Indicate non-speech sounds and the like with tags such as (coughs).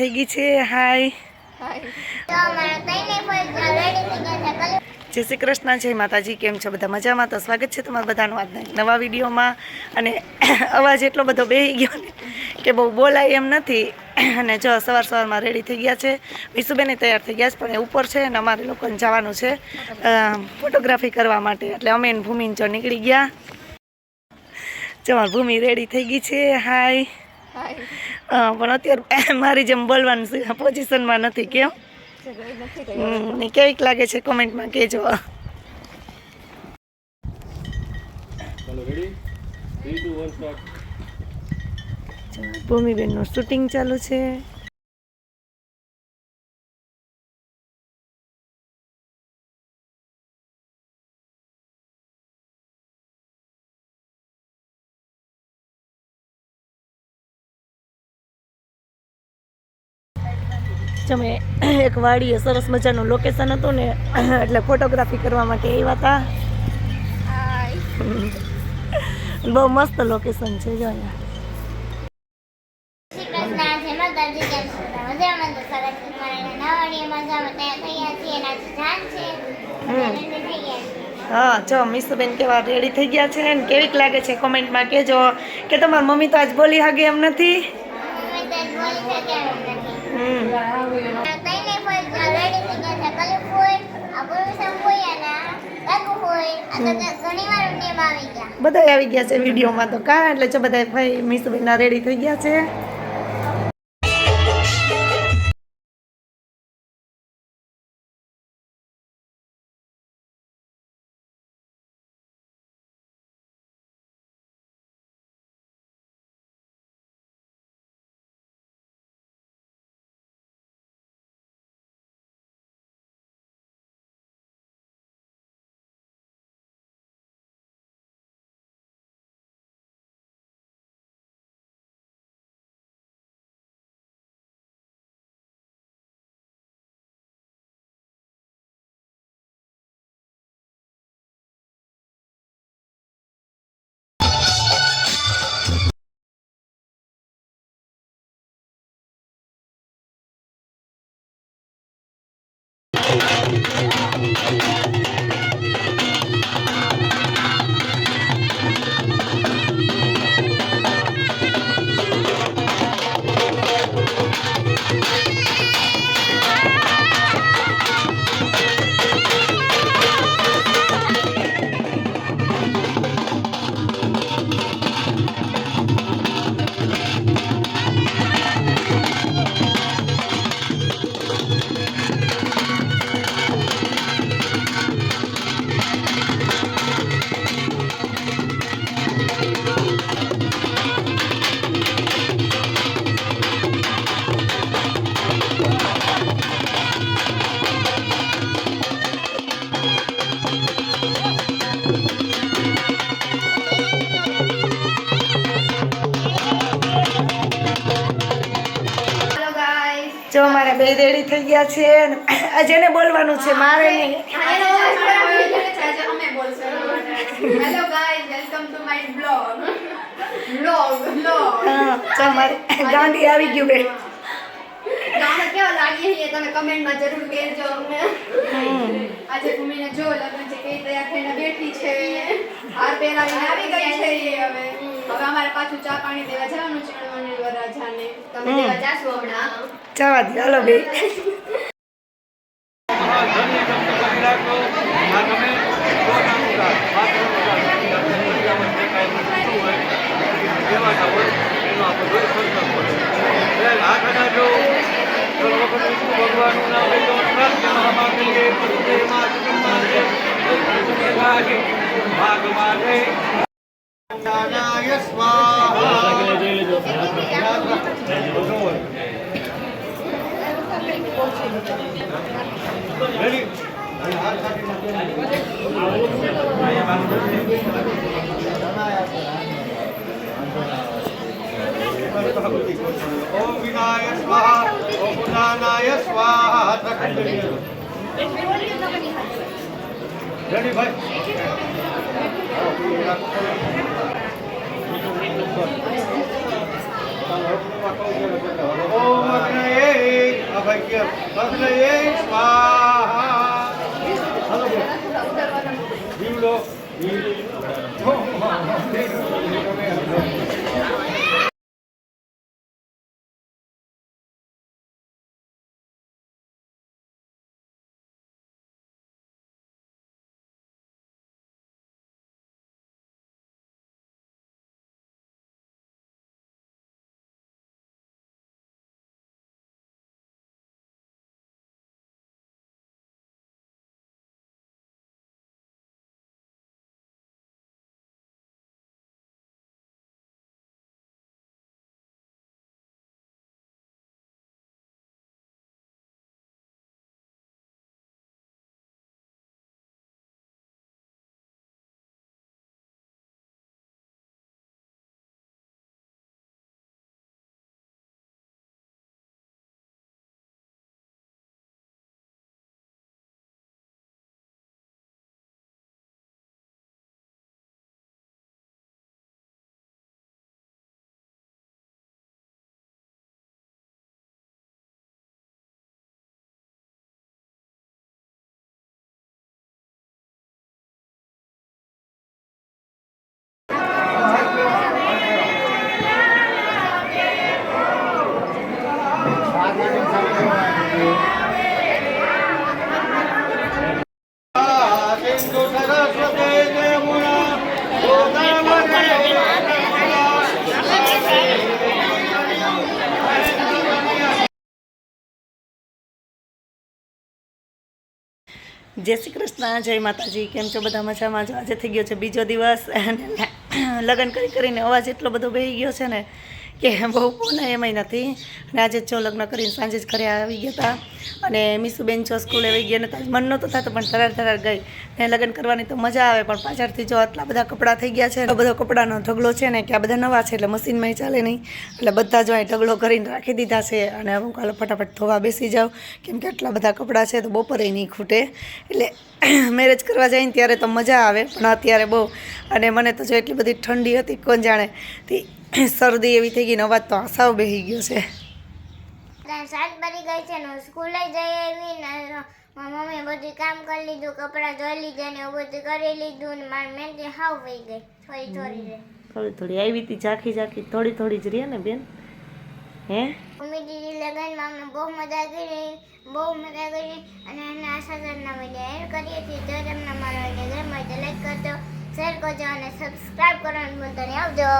થઈ ગઈ છે. હાય જય શ્રી કૃષ્ણ જય માતાજી કેમ છો બધા મજામાં? તો સ્વાગત છે તમારા બધાનું આજના નવા વિડીયોમાં. અને (coughs) અવાજ એટલો બધો બેહી ગયો ને કે બહુ બોલાય એમ નથી. (coughs) અને જો સવાર સવારમાં રેડી થઈ ગયા છે. વિશુબેને તૈયાર થઈ ગયા છે પણ એ ઉપર છે અને અમારે લોકોને જવાનું છે ફોટોગ્રાફી કરવા માટે. એટલે અમે ને ભૂમિને જો નીકળી ગયા. જો ભૂમિ રેડી થઈ ગઈ છે. હાય પણ અત્યારે (laughs) મારી જેમ બોલવાનું પોઝિશનમાં નથી કેમ? કેવીક લાગે છે કોમેન્ટમાં કહેજો ભૂમિબેનનું શૂટિંગ ચાલુ છે. તમે એક વાડીએ સરસ મજાનું લોકેશન હતું ને એટલે ફોટોગ્રાફી કરવા માટે આવ્યા હતા. બહુ મસ્ત લોકેશન છે જો અમે હા જો મીસુબેન કેવા રેડી થઈ ગયા છે ને કેવીક લાગે છે કોમેન્ટમાં કહેજો કે તમારી મમ્મી તો આજ બોલી હાગે એમ નથી? બધા આવી ગયા છે વિડીયોમાં તો કા? એટલે બધા ભાઈ મીસુબેનના રેડી થઈ ગયા છે. જો મારા બે રેડી થઈ ગયા છે અને આ જેને બોલવાનું છે મારે નહીં. Hello guys welcome to my blog blog blog હા મારે ગાંધી આવી ગયું બે. ગામમાં કેવા લાગીએ છીએ તમે કમેન્ટમાં જરૂર કહેજો અમને. આજે ભૂમિને જો લગ્ન છે કઈ તૈયાર થઈને બેઠી છે. હાર પહેરાવીને આવી ગઈ છે હવે. હવે અમારે પાછું ચા પાણી દેવા જવાનું છે અણવણી વરરાજાને. તમે દેવા જાશો હમણાં? જવા દે હાલો બે. ભગવાનનું નામ લઈ લો પ્રાર્થના માંગીએ પરુદેમાં ઓમ વિનાય સ્વાહા ઓમ ગુણાનાય સ્વાહા રેડી ભાઈ? ઓમ અગ્નયે અભય અગ્નયે સ્વાહા હાલો બોલો. જય શ્રી કૃષ્ણ, જય માતાજી, કેમ છો બધા મજામાં? જો આજે થઈ ગયો છે બીજો દિવસ, અને લગ્ન કરી કરીને અવાજ એટલો બધો બેહી ગયો છે ને કે બહુ પૂને એમાંય નથી. અને આજે જો લગ્ન કરીને સાંજે જ ઘરે આવી ગયા હતા. અને મીસુબેન છો સ્કૂલે આવી ગયા ને તો મન નહોતું થતું, પણ તરાર તરાર ગઈ. ને લગ્ન કરવાની તો મજા આવે, પણ પાછળથી જો આટલા બધા કપડાં થઈ ગયા છે આ બધો કપડાનો ઢગલો છે ને, કે આ બધા નવા છે, એટલે મશીનમાં ચાલે નહીં. એટલે બધા જો અહીં ઢગલો કરીને રાખી દીધા છે અને હું કાલે ફટાફટ ધોવા બેસી જાઉં, કેમ કે આટલા બધા કપડાં છે તો બપોરે નહીં ખૂટે. એટલે (clears throat) મેરેજ કરવા જાય ત્યારે તો મજા આવે, પણ અત્યારે બહુ. અને મને તો જો એટલી બધી ઠંડી હતી, કોણ જાણે. તે શરદી એવી થઈ ગઈ ને અવાજ તો આસાવ બેસી ગયો છે. સાત બની ગઈ છે ને હું સ્કૂલે જઈ આવી ને મારી મમ્મીએ બધું કામ કરી લીધું કપડાં ધોઈ લીધા ને એવું બધું કરી લીધું ને મારી મહેંદી હાવ વહી ગઈ થોડી થોડી રે થોડી થોડી આવી હતી ઝાંખી ઝાંખી થોડી થોડી જ રહી ને બેન? હે? મમ્મી દીદી લગનમાં અમે બહુ મજા કરી બહુ મજા કરી અને એના આશાસરના વીડિયો એડ કરીએ છીએ. જો તમને મારો વીડિયો ગમે તો લાઈક કરજો શેર કરજો અને સબસ્ક્રાઈબ કરવાનું ભૂલતા નહીં. આવજો.